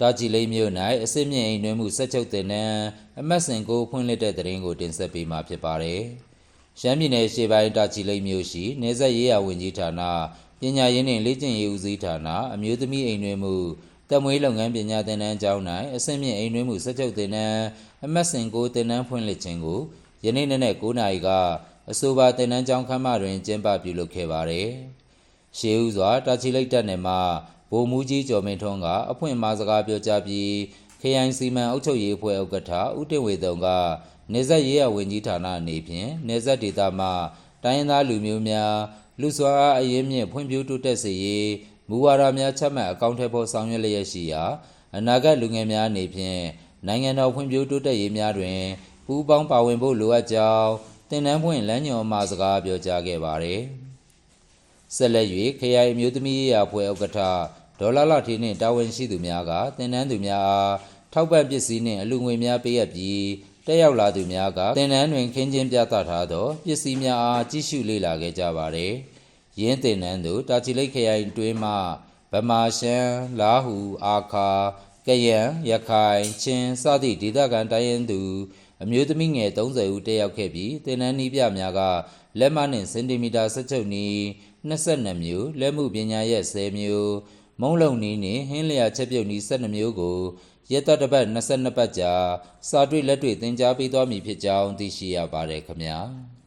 တာချီလိမ့်မြို့၌အစစ်မြင့်အိမ်နှွေးမှုဆက်ချုပ်တင်နန်းအမတ်စင်ကိုဖွင့်လှစ်တဲ့တရင်ကိုတင်ဆက်ပေးမှာဖြစ်ပါတယ်။ရှမ်းပြည်နယ်ရှေ့ပိုင်းတာချီလိမ့်မြို့ရှိနေဆက်ရေးရာဝန်ကြီးဌာနပညာရေးနှင့်လေ့ကျင့်ရေးဦးစီးဌာနအမျိုးသမီးအိမ်နှွေးမှုတက်မွေးလုပ်ငန်းပညာသင်တန်းကျောင်း၌အစစ်မြင့်အိမ်နှွေးမှုဆက်ချုပ်တင်နန်းအမတ်စင်ကိုတင်နန်းဖွင့်လှစ်ခြင်းကိုယနေ့နေ့နဲ့9နာရီကအဆိုပါတင်နန်းကျောင်းခမ်းမတွင်ကျင်းပပြုလုပ်ခဲ့ပါတယ်။ရှေးဦးစွာတာချီလိတ်တပ်နယ်မှ ဗိုလ်မှူးကြီးကျော်မင်းထွန်းကအဖွင့်အမှားစကားပြောကြားပြီးခရိုင်စီမံအုပ်ချုပ်ရေးအဖွဲ့ဥက္ကဋ္ဌဦးတင်ဝေတုံကနေဆက်ရေးရဝန်ကြီးဌာနအနေဖြင့်နေဆက်ဒေသမှတိုင်းရင်းသားလူမျိုးများလူစွာအားအရင်းမြင့်ဖွံ့ဖြိုးတိုးတက်စေရေးမူဝါဒများချမှတ်အကောင့်ထဲပေါ်ဆောင်ရွက်လျက်ရှိရာအနာဂတ်လူငယ်များအနေဖြင့်နိုင်ငံတော်ဖွံ့ဖြိုးတိုးတက်ရေးများတွင်ပူးပေါင်းပါဝင်ဖို့လိုအပ်ကြောင်းတင်နန်းဖွင့်လမ်းညွှန်အမှားစကားပြောကြားခဲ့ပါသည်ဆက်လက်၍ခရိုင်အမျိုးသမီးရေးရာဖွဲ့ဥက္ကဋ္ဌ ဒေါ်လာလာထီနှင့်တာဝန်ရှိသူများကတင်နန်းသူများအားထောက်ပံ့ပစ္စည်းနှင့်အလူငွေများပေးအပ်ပြီးတက်ရောက်လာသူများကတင်နန်းတွင်ခင်းကျင်းပြသထားသောပစ္စည်းများအားကြည့်ရှုလေ့လာခဲ့ကြပါသည်။ယင်းတင်နန်းသူတာချီလိတ်ခရိုင်တွင်းမှဗမာရှမ်းလာဟူအာခါကယံရခိုင်ချင်းစသည့်ဒေသခံတိုင်းရင်းသူအမျိုးသမီးငယ်30ဦးတက်ရောက်ခဲ့ပြီးတင်နန်းနီးပြများကလက်မနှင့်စင်တီမီတာ16နီး22မျိုးလက်မှုပညာရက်10မျိုး မုံလုံနီးနှင့်ဟင်းလျာချက်ပြုတ်နီး12မျိုးကိုရက်သက်တစ်ပတ်22ပတ်ကြာစာတွေ့လက်တွေ့သင်ကြားပေးသွားမည်ဖြစ်ကြောင်းသိရှိရပါတယ်ခင်ဗျာ။